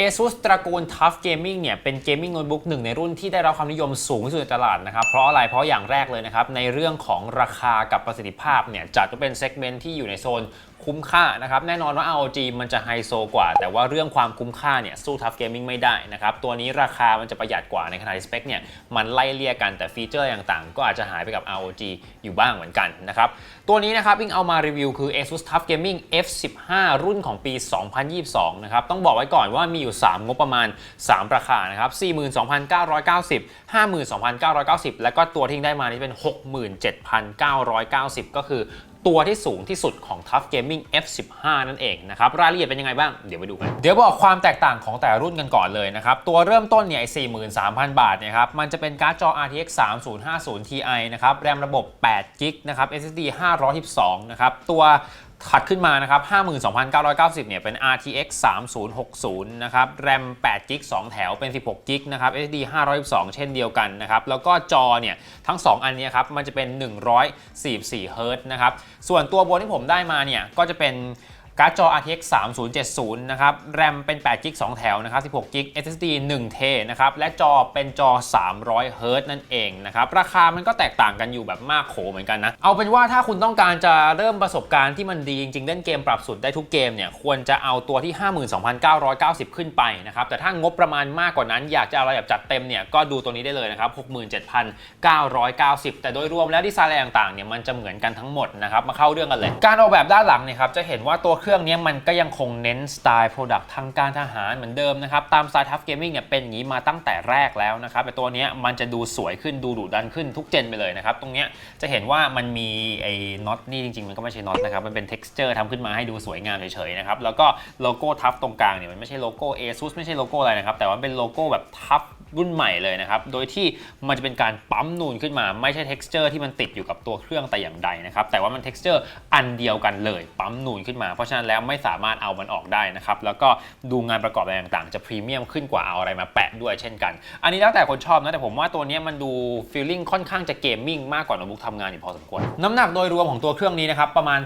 ASUS ตระกูล Tough Gaming เนี่ยเป็นเกมมิ่งโน้ตบุ๊กหนึ่งในรุ่นที่ได้รับความนิยมสูงที่สุดในตลาดนะครับเพราะอะไรเพราะอย่างแรกเลยนะครับในเรื่องของราคากับประสิทธิภาพเนี่ยจัดว่าเป็นเซกเมนต์ที่อยู่ในโซนคุ้มค่านะครับแน่นอนว่า ROG มันจะไฮโซกว่า แต่ว่าเรื่องความคุ้มค่าเนี่ยสู้ Tough Gaming ไม่ได้นะครับตัวนี้ราคามันจะประหยัดกว่าในขณะที่สเปคเนี่ยมันไล่เลี่ยกันแต่ฟีเจอร์ต่างๆ ก็อาจจะหายไปกับ ROG อยู่บ้างเหมือนกันนะครับตัวนี้นะครับอิงเอามารีวิวคือ ASUS Tough Gaming F15 รุ่นของปี 2022 นะครับต้องบอกไว้ก่อนว่ามีอยู่ 3 งบประมาณ 3 ราคานะครับ 42,990 52,990 แล้วก็ตัวที่ได้มานี่เป็น 67,990 ก็คือ ตัวที่สูงที่สุดของ Tough Gaming F15 นั่นเองนะครับ รายละเอียดเป็นยังไงบ้าง เดี๋ยวไปดูกัน เดี๋ยวบอกความแตกต่างของแต่รุ่นกันก่อนเลยนะครับ ตัวเริ่มต้นเนี่ยไอ้43,000 บาทเนี่ยครับ มันจะเป็นการ์ดจอ RTX 3050 Ti นะครับ แรมระบบ8 g b นะครับ SSD 512 นะครับ ตัว ถัดขึ้นมานะครับ 52,990 เนี่ย เป็น RTX 3060 นะครับแรม8 g b 2 แถว เป็น 16 g b นะครับ SSD 512 เช่นเดียวกันนะครับ แล้วก็จอเนี่ย ทั้ง 2 อันนี้ครับ มันจะเป็น 144เฮิร์ตนะครับ ส่วนตัวบนที่ผมได้มาเนี่ย ก็จะเป็น การ์ดจอ RTX 3070 นะครับ แรมเป็น8 g b 2 แถวนะครับ 16 g b SSD 1เทนะครับ และจอเป็นจอ 300เฮิร์ตซ์นั่นเองนะครับ ราคามันก็แตกต่างกันอยู่แบบมากโขเหมือนกันนะ เอาเป็นว่าถ้าคุณต้องการจะเริ่มประสบการณ์ที่มันดีจริงๆ เล่นเกมปรับสุดได้ทุกเกมเนี่ย ควรจะเอาตัวที่ 52,990 ขึ้นไปนะครับ แต่ถ้างบประมาณมากกว่านั้น อยากจะอะไรแบบจัดเต็มเนี่ย ก็ดูตัวนี้ได้เลยนะครับ 67,990 แต่โดยรวมแล้วดีไซน์อะไรต่างๆ เนี่ย มันจะเหมือนกันทั้งหมดนะครับ มาเข้าเรื่องกันเลย การออกแบบด้านหลังเนี่ยครับ จะเห็นว่าตัวเครื่องนี้มันก็ยังคงเน้นสไตล์ Product ทางการทหารเหมือนเดิมนะครับ ตามสไตล์ Tough Gaming เนี่ยเป็นอย่างนี้มาตั้งแต่แรกแล้วนะครับแต่ตัวนี้มันจะดูสวยขึ้นดูดุดันขึ้นทุกเจนไปเลยนะครับ ตรงนี้จะเห็นว่ามันมีไอ้น็อตนี่จริงๆ มันก็ไม่ใช่น็อตนะครับ มันเป็น texture ทำขึ้นมาให้ดูสวยงามเฉยๆนะครับแล้วก็โลโก้ทัฟตรงกลางเนี่ยมันไม่ใช่โลโก้ ASUS ไม่ใช่โลโก้อะไรนะครับแต่ว่าเป็นโลโก้แบบทัฟ รุ่นใหม่เลยนะครับ โดยที่มันจะเป็นการปั๊มนูนขึ้นมา ไม่ใช่ texture ที่มันติดอยู่กับตัวเครื่องแต่อย่างใดนะครับ แต่ว่ามัน texture อันเดียวกันเลย ปั๊มนูนขึ้นมา เพราะฉะนั้นแล้วไม่สามารถเอามันออกได้นะครับ แล้วก็ดูงานประกอบอะไรต่างๆ จะพรีเมียมขึ้นกว่าเอาอะไรมาแปะด้วยเช่นกัน อันนี้แล้วแต่คนชอบนะ แต่ผมว่าตัวนี้มันดูฟีลลิ่งค่อนข้างจะเกมมิ่งมากกว่าโน้ตบุ๊กทำงานอยู่พอสมควร น้ำหนักโดยรวมของตัวเครื่องนี้นะครับประมาณ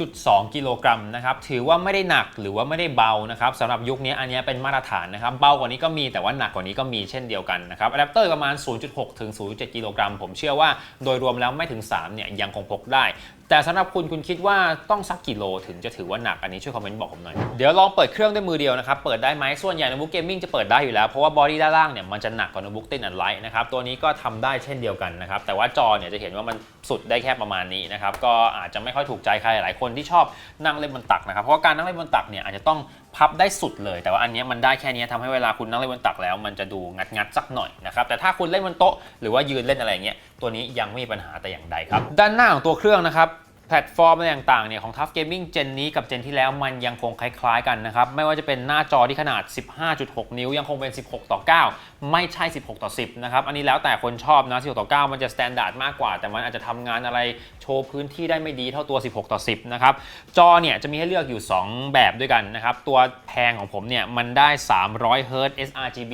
2.2 กิโลกรัมนะครับ ถือว่าไม่ได้หนักหรือว่าไม่ได้เบานะครับสำหรับยุคนี้อันนี้เป็นมาตรฐานนะครับ เบากว่านี้ก็มีแต่ว่าหนักกว่านี้ก็มีเช่นเดียวกันนะครับอะแดปเตอร์ประมาณ 0.6 ถึง 0.7 กิโลกรัม ผมเชื่อว่าโดยรวมแล้วไม่ถึง 3 เนี่ยยังคงพกได้ แต่สำหรับคุณคุณคิดว่าต้องสักกี่โลถึงจะถือว่าหนักอันนี้ช่วยคอมเมนต์บอกผมหน่อย เดี๋ยวลองเปิดเครื่องด้วยมือเดียวนะครับ เปิดได้ไหมส่วนใหญ่โน้ตบุ๊กเกมมิ่งจะเปิดได้อยู่แล้ว เพราะว่าบอดี้ด้านล่างเนี่ยมันจะหนักกว่าโน้ตบุ๊กตินอันไลท์นะครับ ตัวนี้ก็ทำได้เช่นเดียวกันนะครับ แต่ว่าจอเนี่ยจะเห็นว่ามันสุดได้แค่ประมาณนี้นะครับ ก็อาจจะไม่ค่อยถูกใจใครหลายคนที่ชอบนั่งเล่นบนตักนะครับ เพราะว่าการนั่งเล่นบนตักเนี่ยอาจจะต้องพับได้สุดเลย แต่ว่าอันนี้มันได้แค่นี้ยทำให้เวลาคุณนั่งเล่นบนตักแล้ว มันจะดูงัดงัดสักหน่อยนะครับ แต่ถ้าคุณเล่นบนโต๊ะหรือว่ายืนเล่นอะไรเงี้ย ตัวนี้ยังไม่มีปัญหาแต่อย่างใดครับ ด้านหน้าของตัวเครื่องนะครับ แพลตฟอร์มอะไรต่างๆเนี่ยของ Tough Gaming เจนนี้กับเจนที่แล้วมันยังคงคล้ายๆกันนะครับ ไม่ว่าจะเป็นหน้าจอที่ขนาด 15.6 นิ้วยังคงเป็น 16 ต่อ 9 ไม่ใช่ 16 ต่อ 10 นะครับ อันนี้แล้วแต่คนชอบนะ 16 ต่อ 9 มันจะ s t ต n d า r d มากกว่า แต่มันอาจจะทำงานอะไรโชว์พื้นที่ได้ไม่ดีเท่าตัว 16 ต่อ 10 นะครับ จอเนี่ยจะมีให้เลือกอยู่ 2 แบบด้วยกันนะครับ ตัวแพงของผมเนี่ยมันได้ 300เฮิร์ต sRGB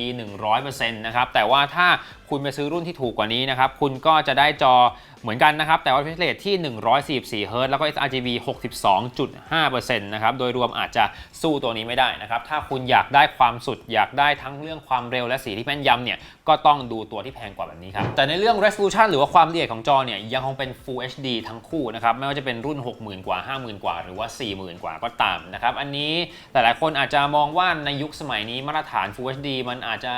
100%นะครับแต่ว่าถ้า คุณไปซื้อรุ่นที่ถูกกว่านี้นะครับ คุณก็จะได้จอเหมือนกันนะครับ แต่ว่าพิเศษที่ 144เฮิร์แล้วก็ sRGB 62.5%นะครับ โดยรวมอาจจะสู้ตัวนี้ไม่ได้นะครับ ถ้าคุณอยากได้ความสุด อยากได้ทั้งเรื่องความเร็วและสีที่แม่นยำเนี่ย ก็ต้องดูตัวที่แพงกว่าแบบนี้ครับ แต่ในเรื่อง resolution หรือว่าความละเอียดของจอเนี่ยยังคงเป็น Full HD ทั้งคู่นะครับ ไม่ว่าจะเป็นรุ่น 60,000 กว่า 50,000 กว่า หรือว่า 40,000 กว่าก็ตามนะครับ อันนี้หลายๆคนอาจจะมองว่าในยุคสมัยนี้มาตรฐาน Full HD มันอาจจะ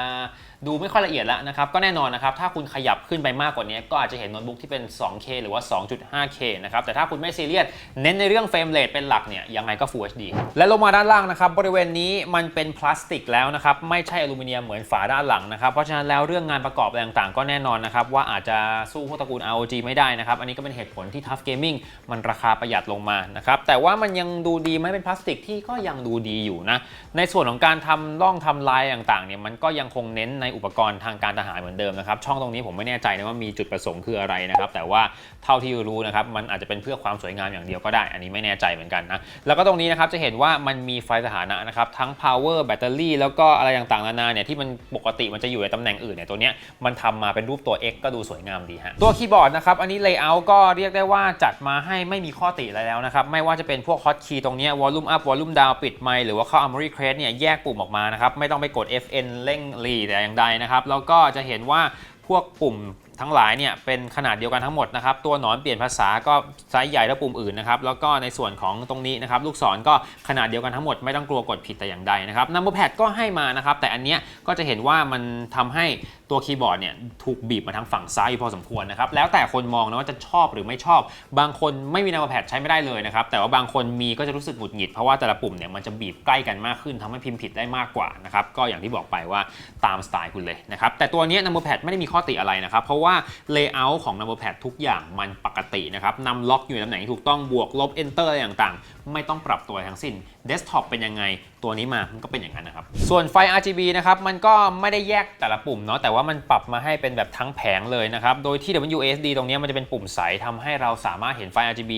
ดูไม่ค่อยละเอียดแล้วนะครับ ก็แน่นอนนะครับ ถ้าคุณขยับขึ้นไปมากกว่านี้ ก็อาจจะเห็นโน้ตบุ๊กที่เป็น 2K หรือว่า 2.5K นะครับ แต่ถ้าคุณไม่ซีเรียส เน้นในเรื่องเฟรมเรทเป็นหลักเนี่ย ยังไงก็ Full HD และลงมาด้านล่างนะครับ บริเวณนี้มันเป็นพลาสติกแล้วนะครับ ไม่ใช่อลูมิเนียมเหมือนฝาด้านหลังนะครับ เพราะฉะนั้นแล้วเรื่องงานประกอบอะไรต่างๆ ก็แน่นอนนะครับว่าอาจจะสู้พวกตระกูล ROG ไม่ได้นะครับ อันนี้ก็เป็นเหตุผลที่ Tough Gaming มันราคาประหยัดลงมา นะครับ แต่ว่ามันยังดูดีไม่เป็นพลาสติกที่ก็ยังดูดีอยู่นะ ในส่วนของการทำร่องทำลายต่างๆ เนี่ย มันก็ยังคงเน้นในอุปกรณ์ทางการทหารเหมือนเดิมนะครับ ช่องตรงนี้ผมไม่แน่ใจนะว่ามีจุดประสงค์คืออะไรนะครับ แต่ว่าเท่าที่รู้นะครับ มันอาจจะเป็นเพื่อความสวยงามอย่างเดียวก็ได้ อันนี้ไม่แน่ใจเหมือนกันนะ แล้วก็ตรงนี้นะครับจะเห็นว่ามันมีไฟสถานะนะครับ ทั้ง power แบตเตอรี่แล้วก็อะไรต่างๆนานาเนี่ยที่มันปกติมันจะอยู่ในตำแหน่งอื่นเนี่ยตัวเนี้ยมันทำมาเป็นรูปตัว X ก็ดูสวยงามดีฮะตัวคีย์บอร์ดนะครับอันนี้ layout ก็เรียกได้ว่าจัดมาให้ไม่มีข้อติอะไรแล้วนะครับไม่ว่าจะเป็นพวก hotkey ตรงนี้ volume up volume down ปิดไมค์หรือว่าเข้า Armory Crate เนี่ยแยกปุ่มออกมานะครับไม่ต้องไปกด FN เร่งรีแต่อย่างใดนะครับ แล้วก็จะเห็นว่าพวกปุ่มทั้งหลายเนี่ยเป็นขนาดเดียวกันทั้งหมดนะครับ ตัวหนอนเปลี่ยนภาษาก็ไซส์ใหญ่และปุ่มอื่นนะครับแล้วก็ในส่วนของตรงนี้นะครับลูกศรก็ขนาดเดียวกันทั้งหมดไม่ต้องกลัวกดผิดแต่อย่างใดนะครับนัมเบอร์แพดก็ให้มานะครับแต่อันเนี้ยก็จะเห็นว่ามันทำให้ ตัวคีย์บอร์ดเนี่ยถูกบีบมาทางฝั่งซ้ายพอสมควรนะครับ แล้วแต่คนมองนะว่าจะชอบหรือไม่ชอบ บางคนไม่มีนัมเบอร์แพดใช้ไม่ได้เลยนะครับ แต่ว่าบางคนมีก็จะรู้สึกหงุดหงิด เพราะว่าแต่ละปุ่มเนี่ยมันจะบีบใกล้กันมากขึ้นทำให้พิมพ์ผิดได้มากกว่านะครับ ก็อย่างที่บอกไปว่าตามสไตล์คุณเลยนะครับ แต่ตัวนี้นัมเบอร์แพดไม่ได้มีข้อติอะไรนะครับ เพราะว่า layout ของ number pad ทุกอย่างมันปกตินะครับนำล็อกอยู่ในตำแหน่งที่ถูกต้องบวกลบ enter อะไรต่างๆ ไม่ต้องปรับตัวทั้งสิ้น desktop เป็นยังไงตัวนี้มามันก็เป็นอย่างนั้นนะครับส่วนไฟ RGB นะครับมันก็ไม่ได้แยกแต่ละปุ่มเนาะแต่ว่าว่ามันปรับมาให้เป็นแบบทั้งแผงเลยนะครับ โดยที่ WSD ตรงนี้มันจะเป็นปุ่มใสทำให้เราสามารถเห็นไฟ RGB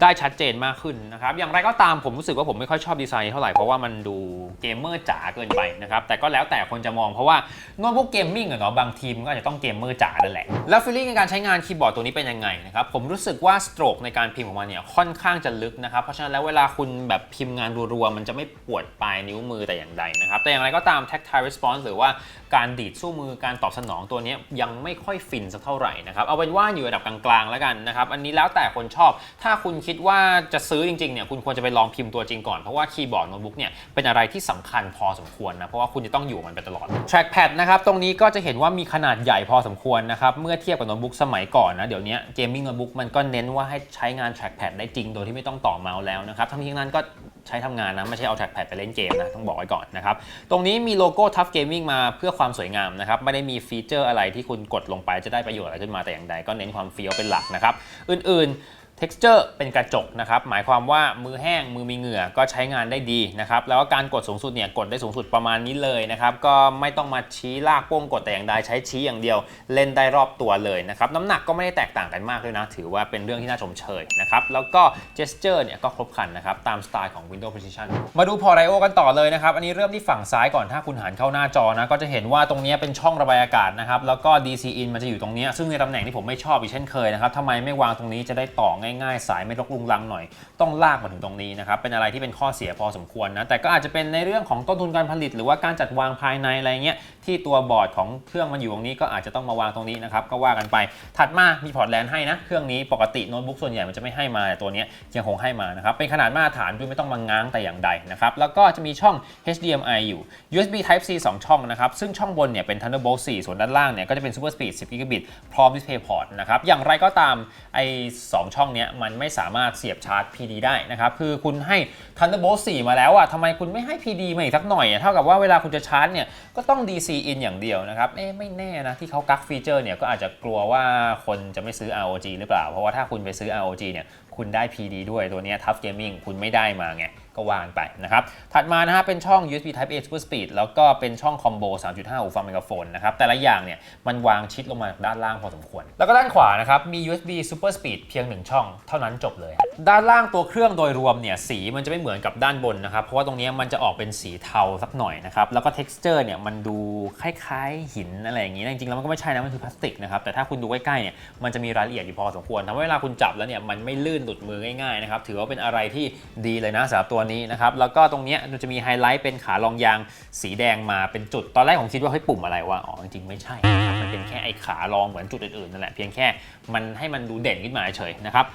ได้ชัดเจนมากขึ้นนะครับ อย่างไรก็ตามผมรู้สึกว่าผมไม่ค่อยชอบดีไซน์เท่าไหร่ เพราะว่ามันดูเกมเมอร์จ๋าเกินไปนะครับ แต่ก็แล้วแต่คนจะมองเพราะว่าโน้ตบุ๊กเกมมิ่งอะเนาะบางทีมก็อาจจะต้องเกมเมอร์จ๋านั่นแหละ แล้วฟีลลิ่งในการใช้งานคีย์บอร์ดตัวนี้เป็นยังไงนะครับ ผมรู้สึกว่าสโตรกในการพิมพ์ของมันเนี่ยค่อนข้างจะลึกนะครับ เพราะฉะนั้นแล้วเวลาคุณแบบพิมพ์งานรัวๆมันจะไม่ปวดปลายนิ้วมือแต่อย่างใดนะครับ แต่อย่างไรก็ตาม tactile response หรือว่าการดีดสู้มือการตอบสนองตัวนี้ยังไม่ค่อยฟินสักเท่าไหร่นะครับเอาเป็นว่าอยู่ระดับกลางๆแล้วกันนะครับอันนี้แล้วแต่คนชอบ ถ้าคุณคิดว่าจะซื้อจริงๆเนี่ยคุณควรจะไปลองพิมพ์ตัวจริงก่อน เพราะว่าคีย์บอร์ดโน้ตบุ๊กเนี่ยเป็นอะไรที่สำคัญพอสมควรนะเพราะว่าคุณจะต้องอยู่มันไปตลอด trackpad นะครับตรงนี้ก็จะเห็นว่ามีขนาดใหญ่พอสมควรนะครับเมื่อเทียบกับโน้ตบุ๊กสมัยก่อนนะเดี๋ยวนี้เกมมิ่งโน้ตบุ๊กมันก็เน้นว่าให้ใช้งาน trackpad ได้จริงโดยที่ไม่ต้องต่อเมาส์แล้วนะครับทั้งนี้ทั้งนั้นก็ ใช้ทำงานนะ ไม่ใช่เอาแท็กแพดไปเล่นเกมนะ ต้องบอกไว้ก่อนนะครับ ตรงนี้มีโลโก้ Tough Gaming มาเพื่อความสวยงามนะครับ ไม่ได้มีฟีเจอร์อะไรที่คุณกดลงไปจะได้ประโยชน์อะไรขึ้นมาแต่อย่างใดก็เน้นความเฟี้ยวเป็นหลักนะครับ อื่นๆ texture เป็นกระจกนะครับ หมายความว่ามือแห้งมือมีเหงื่อก็ใช้งานได้ดีนะครับ แล้วก็การกดสูงสุดเนี่ยกดได้สูงสุดประมาณนี้เลยนะครับ ก็ไม่ต้องมาชี้ลากป้งกดแต่อย่างใดใช้ชี้อย่างเดียว เล่นได้รอบตัวเลยนะครับ น้ำหนักก็ไม่ได้แตกต่างกันมากด้วยนะ ถือว่าเป็นเรื่องที่น่าชมเชยนะครับ แล้วก็ gesture เนี่ยก็ครบครันนะครับ ตามสไตล์ของ Windows Precision มาดูพอร์ต I/O กันต่อเลยนะครับ อันนี้เริ่มที่ฝั่งซ้ายก่อนถ้าคุณหันเข้าหน้าจอนะก็จะเห็นว่าตรงนี้เป็นช่องระบายอากาศนะครับแล้วก็ DC in มันจะอยู่ตรงนี้ซึ่งในตำแหน่งที่ผมไม่ชอบอีกเช่นเคยนะครับทำไมไม่วางตรงนี้จะได้ต่อง่ายๆ สายไม่รกลุงลังหน่อย ต้องลากมาถึงตรงนี้นะครับเป็นอะไรที่เป็นข้อเสียพอสมควรนะแต่ก็อาจจะเป็นในเรื่องของต้นทุนการผลิต หรือว่าการจัดวางภายในอะไรเงี้ยที่ตัวบอร์ดของเครื่องมันอยู่ตรงนี้ก็อาจจะต้องมาวางตรงนี้นะครับก็ว่ากันไปถัดมามีพอร์ตแลนให้นะเครื่องนี้ปกติโน้ตบุ๊กส่วนใหญ่มันจะไม่ให้มาแต่ตัวนี้ยังคงให้มานะครับเป็นขนาดมาตรฐานด้วยไม่ต้องมาง้างแต่อย่างใดนะครับแล้วก็จะมีช่อง HDMI อยู่ USB Type C 2 ช่องนะครับซึ่งช่องบนเนี่ยเป็น Thunderbolt 4 ส่วนด้านล่างเนี่ยก็จะเป็น Super Speed 10 Gigabit พร้อม DisplayPort นะครับอย่างไรก็ตามไอ้2ช่องนี้มันไม่สามารถเสียบชาร์จ PD ได้นะครับ คือคุณให้ Thunderbolt 4 มาแล้วอะทำไมคุณไม่ให้ PD มาอีกสักหน่อยอะเท่ากับว่าเวลาคุณจะชาร์จเนี่ยก็ต้อง DC in อย่างเดียวนะครับเอ๊ไม่แน่นะที่เขากักฟีเจอร์เนี่ยก็อาจจะกลัวว่าคนจะไม่ซื้อ ROG หรือเปล่า เพราะว่าถ้าคุณไปซื้อ ROG เนี่ยคุณได้ PD ด้วยตัวนี้ Tough Gaming คุณไม่ได้มาไง ก็วางไปนะครับ ถัดมานะฮะเป็นช่อง USB Type A Super Speed แล้วก็เป็นช่องคอมโบ 3.5 หูฟังไมโครโฟนนะครับ แต่ละอย่างเนี่ยมันวางชิดลงมาด้านล่างพอสมควร แล้วก็ด้านขวานะครับ มี USB Super Speed เพียง 1 ช่องเท่านั้นจบเลย ด้านล่างตัวเครื่องโดยรวมเนี่ยสีมันจะไม่เหมือนกับด้านบนนะครับ เพราะว่าตรงนี้มันจะออกเป็นสีเทาสักหน่อยนะครับ แล้วก็ texture เนี่ยมันดูคล้ายๆหินอะไรอย่างงี้จริงๆแล้วมันก็ไม่ใช่นะมันคือพลาสติกนะครับแต่ถ้าคุณดูใกล้ๆเนี่ยมันจะมีรายละเอียดอยู่พอสมควรทำให้เวลาคุณจับแล้วเนี่ยมันไม่ลื่นหลุดมือง่ายๆนะครับถือว่าเป็นอะไรที่ดีเลยนะสำหรับตัวนี้นะครับ แล้วก็ตรงนี้มันจะมีไฮไลท์เป็นขาลองยางสีแดงมาเป็นจุด ตอนแรกผมคิดว่าเฮ้ยปุ่มอะไรวะ อ๋อ จริงๆ ไม่ใช่นะครับมันเป็นแค่ไอ้ขาลองเหมือนจุดอื่นๆนั่นแหละ เพียงแค่มันให้มันดูเด่นขึ้นมาเฉยๆนะครับ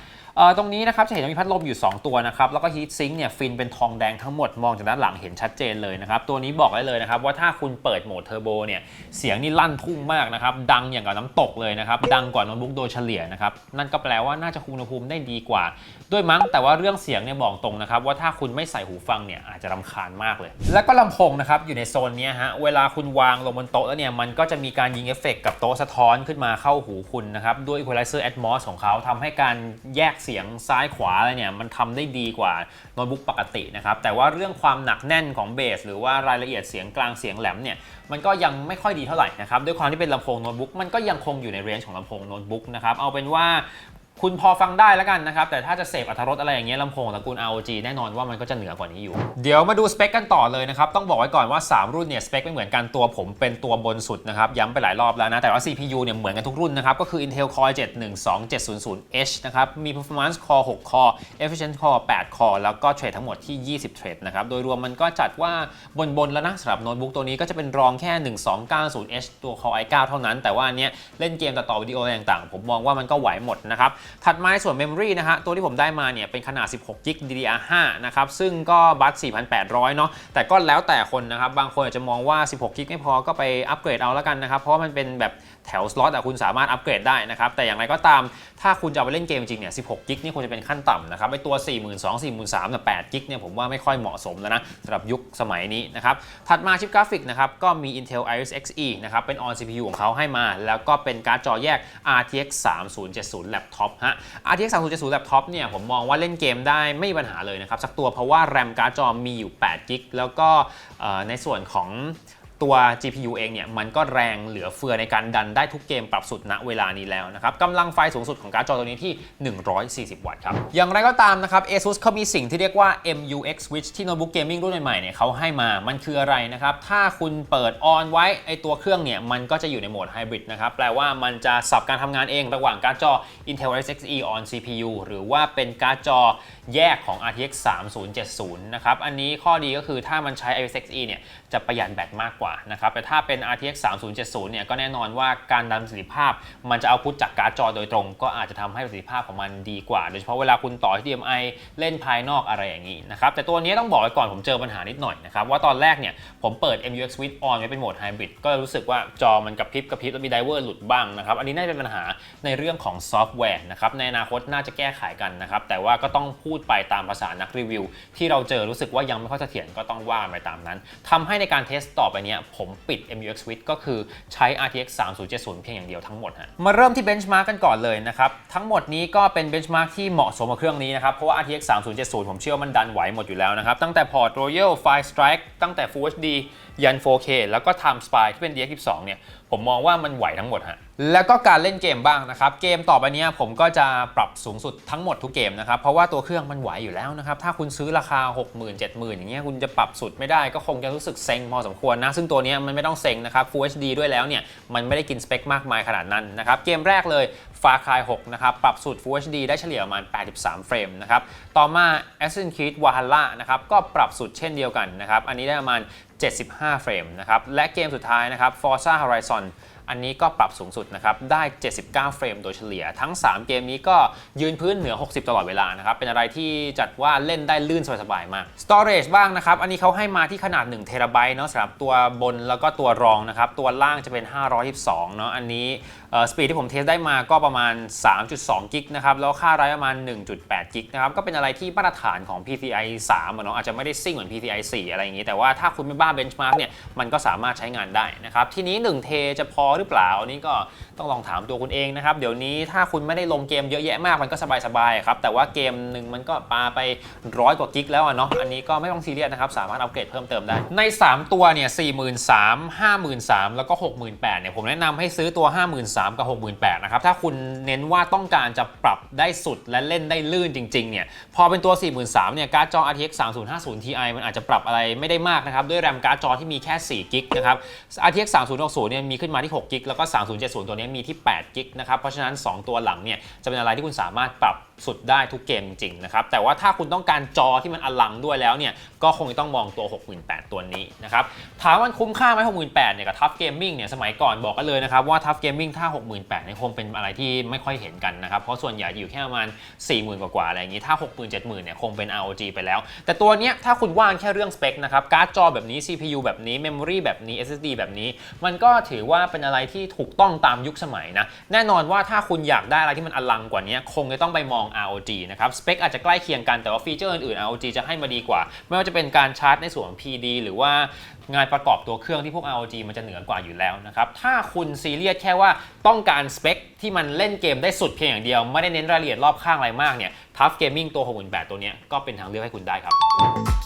ตรงนี้นะครับจะเห็นว่ามีพัดลมอยู่ 2 ตัวนะครับแล้วก็ฮีทซิงค์เนี่ยฟินเป็นทองแดงทั้งหมดมองจากด้านหลังเห็นชัดเจนเลยนะครับตัวนี้บอกได้เลยนะครับว่าถ้าคุณเปิดโหมดเทอร์โบเนี่ยเสียงนี่ลั่นทุ่งมากนะครับดังอย่างกับน้ำตกเลยนะครับดังกว่าโน้ตบุ๊กโดยเฉลี่ยนะครับนั่นก็แปลว่าน่าจะคุมอุณหภูมิได้ดีกว่า ด้วยมั้งแต่ว่าเรื่องเสียงเนี่ยบอกตรงนะครับว่าถ้าคุณไม่ใส่หูฟังเนี่ยอาจจะรำคาญมากเลย แล้วก็ลำโพงนะครับอยู่ในโซนนี้ฮะเวลาคุณวางลงบนโต๊ะแล้วเนี่ยมันก็จะมีการยิงเอฟเฟกต์กับโต๊ะสะท้อนขึ้นมาเข้าหูคุณนะครับด้วย Equalizer Atmos ของเขาทำให้การแยกเสียงซ้ายขวาอะไรเนี่ยมันทำได้ดีกว่าโน้ตบุ๊กปกตินะครับแต่ว่าเรื่องความหนักแน่นของเบสหรือว่ารายละเอียดเสียงกลางเสียงแหลมเนี่ยมันก็ยังไม่ค่อยดีเท่าไหร่นะครับด้วยความที่เป็นลำโพงโน้ตบุ๊กมันก็ยังคงอยู่ในเรนจ์ของลำโพงโน้ตบุ๊กนะครับเอาเป็นว่า คุณพอฟังได้แล้วกันนะครับ แต่ถ้าจะเสพอรรรสอะไรอย่างเงี้ยลำโพงตระกูล ROG แน่นอนว่ามันก็จะเหนือกว่านี้อยู่ เดี๋ยวมาดูสเปคกันต่อเลยนะครับ ต้องบอกไว้ก่อนว่า 3 รุ่นเนี่ยสเปคไม่เหมือนกันตัวผมเป็นตัวบนสุดนะครับ ย้ำไปหลายรอบแล้วนะ แต่ว่า CPU เนี่ยเหมือนกันทุกรุ่นนะครับ ก็คือ Intel Core 712700H นะครับ มี Performance Core 6 Core Efficient Core 8 Core แล้วก็เทรดทั้งหมดที่ 20 เทรดนะครับโดยรวมมันก็จัดว่าบนๆแล้วนะสำหรับโน้ตบุ๊กตัวนี้ก็จะเป็นรองแค่ 1290H ตัว Core i9 เท่านั้น แต่ว่าเนี้ยเล่นเกมตัดต่อวิดีโออะไรต่างๆ ผมมองว่ามันก็ไหวหมดนะครับถัดมาในส่วน Memory นะฮะตัวที่ผมได้มาเนี่ยเป็นขนาด 16 g b DDR5 นะครับซึ่งก็บัส4,800 เนาะแต่ก็แล้วแต่คนนะครับ บางคนอาจจะมองว่า 16 g b ไม่พอก็ไปอัปเกรดเอาแล้วกันนะครับ เพราะมันเป็นแบบแถวสล็อตอะคุณสามารถอัปเกรดได้นะครับ แต่อย่างไรก็ตามถ้าคุณจะเอาไปเล่นเกมจริงเนี่ย16 g b นี่ควรจะเป็นขั้นต่ำนะครับไอตัว 42,000 43,000แต่8 g b เนี่ยผมว่าไม่ค่อยเหมาะสมแล้วนะสำหรับยุคสมัยนี้นะครับถัดมาชิปกราฟิกนะครับก็มี Intel Iris Xe นะครับเป็น on CPU ของเขาให้มา แล้วก็เป็นการ์ดจอแยก RTX 3070 Laptop ฮะ RTX 3070 Laptop เนี่ยผมมองว่าเล่นเกมได้ไม่มีปัญหาเลยนะครับสักตัวเพราะว่าแรมการ์ดจอมีอยู่8 g b แล้วก็ในส่วนของ ตัว GPU เองเนี่ยมันก็แรงเหลือเฟือในการดันได้ทุกเกมปรับสุดณเวลานี้แล้วนะครับกำลังไฟสูงสุดของการ์ดจอตัวนี้ที่ 140 วัตต์ครับ อย่างไรก็ตามนะครับ ASUS เขามีสิ่งที่เรียกว่า MUX Switch ที่โน้ตบุ๊กเกมมิ่งรุ่นใหม่ๆเนี่ยเขาให้มา มันคืออะไรนะครับ ถ้าคุณเปิดออนไว้ไอตัวเครื่องเนี่ยมันก็จะอยู่ในโหมดไฮบริดนะครับแปลว่ามันจะสับการทำงานเองระหว่างการ์ดจอ Intel Iris Xe on CPU หรือว่าเป็นการ์ดจอแยกของ RTX 3070 นะครับอันนี้ข้อดีก็คือถ้ามันใช้ Iris Xe เนี่ย จะประหยัดแบตมากกว่านะครับแต่ถ้าเป็น RTX 3070 เนี่ยก็แน่นอนว่าการดันประสิทธิภาพ มันจะเอาพุทจากการ์ดจอโดยตรง ก็อาจจะทำให้ประสิทธิภาพของมันดีกว่า โดยเฉพาะเวลาคุณต่อ HDMI เล่นภายนอกอะไรอย่างนี้นะครับแต่ตัวนี้ต้องบอกไว้ก่อนผมเจอปัญหานิดหน่อยนะครับว่าตอนแรกเนี่ยผมเปิด MUX Switch on ไว้เป็นโหมดไฮบริดก็รู้สึกว่าจอมันกระพริบกระพริบแล้วมีไดเวอร์หลุดบ้างนะครับอันนี้น่าจะเป็นปัญหาในเรื่องของซอฟต์แวร์นะครับในอนาคตน่าจะแก้ไขกันนะครับแต่ว่าก็ต้องพูดไปตามภาษานักรีวิว ที่เราเจอรู้สึกว่ายังไม่ค่อยเสถียรก็ต้องว่าไปตามนั้นทำให้ในการเทสต่อไปเนี้ยผมปิด MUX Switch ก็คือใช้ RTX 3070 เพียงอย่างเดียวทั้งหมดฮะมาเริ่มที่ benchmark กันก่อนเลยนะครับ ทั้งหมดนี้ก็เป็น benchmark ที่เหมาะสมกับเครื่องนี้นะครับ เพราะว่า RTX 3070 ผมเชื่อว่ามันดันไหวหมดอยู่แล้วนะครับ ตั้งแต่ Port Royal Fire Strike ตั้งแต่ Full HD ยัน 4K แล้วก็ Time Spy ที่เป็น DX12 เนี่ยผมมองว่ามันไหวทั้งหมดฮะ แล้วก็การเล่นเกมบ้างนะครับ เกมต่อไปนี้ผมก็จะปรับสูงสุดทั้งหมดทุกเกมนะครับ เพราะว่าตัวเครื่องมันไหวอยู่แล้วนะครับ ถ้าคุณซื้อราคา 6 0 0 0 0 7 0 0 0อย่างเงี้ยคุณจะปรับสุดไม่ได้ก็คงจะรู้สึกเซ็งพอสมควรนะ ซึ่งตัวนี้มันไม่ต้องเซ็งนะครับ Full HD ด้วยแล้วเนี่ย มันไม่ได้กินสเปคมากมายขนาดนั้นนะครับ เกมแรกเลย Far Cry 6นะครับ ปรับสุด Full HD ได้เฉลี่ยประมาณ 83 เฟรมนะครับ ต่อมา Assassin's Creed Valhalla นะครับ ก็ปรับสุดเช่นเดียวกันนะครับ อันนี้ได้ประมาณ 75 เฟรมนะครับ และเกมสุดท้ายนะครับ Forza Horizon อันนี้ก็ปรับสูงสุดนะครับ ได้ 79 เฟรมโดยเฉลี่ย ทั้ง 3 เกมนี้ก็ยืนพื้นเหนือ 60 ตลอดเวลานะครับ เป็นอะไรที่จัดว่าเล่นได้ลื่นสบายๆมาก Storage บ้างนะครับ อันนี้เขาให้มาที่ขนาด1เทราไบต์เนาะสำหรับตัวบนแล้วก็ตัวรองนะครับ ตัวล่างจะเป็น 512 เนาะ อันนี้สปีดที่ผมเทสได้มาก็ประมาณ 3.2 กิกนะครับ แล้วค่าไรประมาณ 1.8 กิกนะครับ ก็เป็นอะไรที่มาตรฐานของ PCI 3เนาะ อาจจะไม่ได้ซิ่งเหมือน PCI 4 อะไรอย่างนี้ แต่ว่าถ้าคุณไม่บ้าเบนช์มาร์กเนี่ย มันก็สามารถใช้งานได้นะครับ ทีนี้ 1 เทจะพอหรือเปล่าอันนี้ก็ต้องลองถามตัวคุณเองนะครับ เดี๋ยวนี้ถ้าคุณไม่ได้ลงเกมเยอะแยะมากมันก็สบายๆครับ แต่ว่าเกมหนึ่งมันก็ปาไปร้อยกว่ากิกแล้วเนาะอันนี้ก็ไม่ต้องซีเรียสนะครับ สามารถอัปเกรดเพิ่มเติมได้ ใน 3 ตัวเนี่ย43,000 53,000แล้วก็ 68,000เนี่ยผมแนะนำให้ซื้อตัว 53,000กับ 68,000นะครับถ้าคุณเน้นว่าต้องการจะปรับได้สุดและเล่นได้ลื่นจริงๆเนี่ยพอเป็นตัว 43,000เนี่ยการ์ดจอ RTX 3050 Ti มันอาจจะปรับอะไรไม่ได้มากนะครับด้วยแรมการ์ดจอที่มีแค่ 4 กิกนะครับ RTX 3060เนี่ยมีขึ้นมาที่ 6กิกแล้วก็ 3070 ตัวนี้มีที่8กิกนะครับ เพราะฉะนั้น 2 ตัวหลังเนี่ยจะเป็นอะไรที่คุณสามารถปรับสุดได้ทุกเกมจริงนะครับ แต่ว่าถ้าคุณต้องการจอที่มันอลังด้วยแล้วเนี่ย ก็คงจะต้องมองตัว 68,000 ตัวนี้นะครับ ถามว่าคุ้มค่าไหม68,000เนี่ยกับ Tough Gaming เนี่ยสมัยก่อนบอกกันเลยนะครับว่า Tough Gaming ถ้า 68,000เนี่ยคงเป็นอะไรที่ไม่ค่อยเห็นกันนะครับ เพราะส่วนใหญ่อยู่แค่ประมาณ 40,000 กว่าๆอะไรอย่างนี้ ถ้า 60,000 70,000เนี่ยคงเป็น ROG ไปแล้ว แต่ตัวเนี้ยถ้าคุณว่างแค่เรื่องสเปคนะครับการ์ดจอแบบนี้ CPU แบบนี้ Memory แบบนี้ SSD แบบนี้ มันก็ถือว่าเป็นอะไรที่ถูกต้องตามยุคสมัยนะ แน่นอนว่าถ้าคุณอยากได้อะไรที่มันอลังกว่านี้คงจะต้องไปมอง ROG นะครับ สเปคอาจจะใกล้เคียงกันแต่ว่าฟีเจอร์อื่นๆ ROG จะให้มาดีกว่า ไม่ว่าจะเป็นการชาร์จในส่วนของ PD หรือว่างานประกอบตัวเครื่องที่พวก ROG มันจะเหนือกว่าอยู่แล้วนะครับ ถ้าคุณซีเรียสแค่ว่าต้องการสเปคที่มันเล่นเกมได้สุดเพียงอย่างเดียว ไม่ได้เน้นรายละเอียดรอบข้างอะไรมากเนี่ย Tough Gaming ตัว 6 8 0 0ตัวนี้ก็เป็นทางเลือกให้คุณได้ครับ